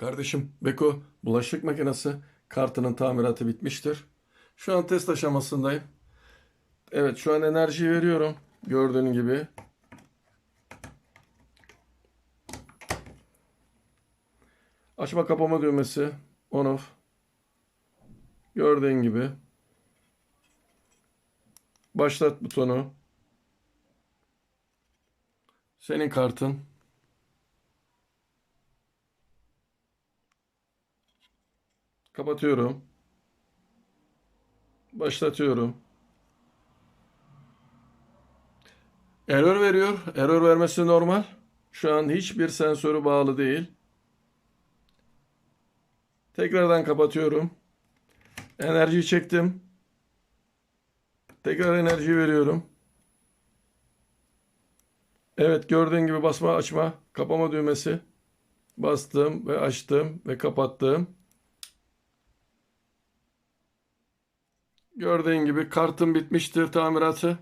Kardeşim Beko bulaşık makinesi kartının tamiratı bitmiştir. Şu an test aşamasındayım. Evet şu an enerji veriyorum. Gördüğün gibi. Açma kapama düğmesi on off. Gördüğün gibi. Başlat butonu. Senin kartın. Kapatıyorum. Başlatıyorum. Error veriyor. Error vermesi normal. Şu an hiçbir sensörü bağlı değil. Tekrardan kapatıyorum. Enerjiyi çektim. Tekrar enerji veriyorum. Evet gördüğün gibi basma açma kapama düğmesi. Bastım ve açtım ve kapattım. Gördüğün gibi kartım bitmiştir tamiratı.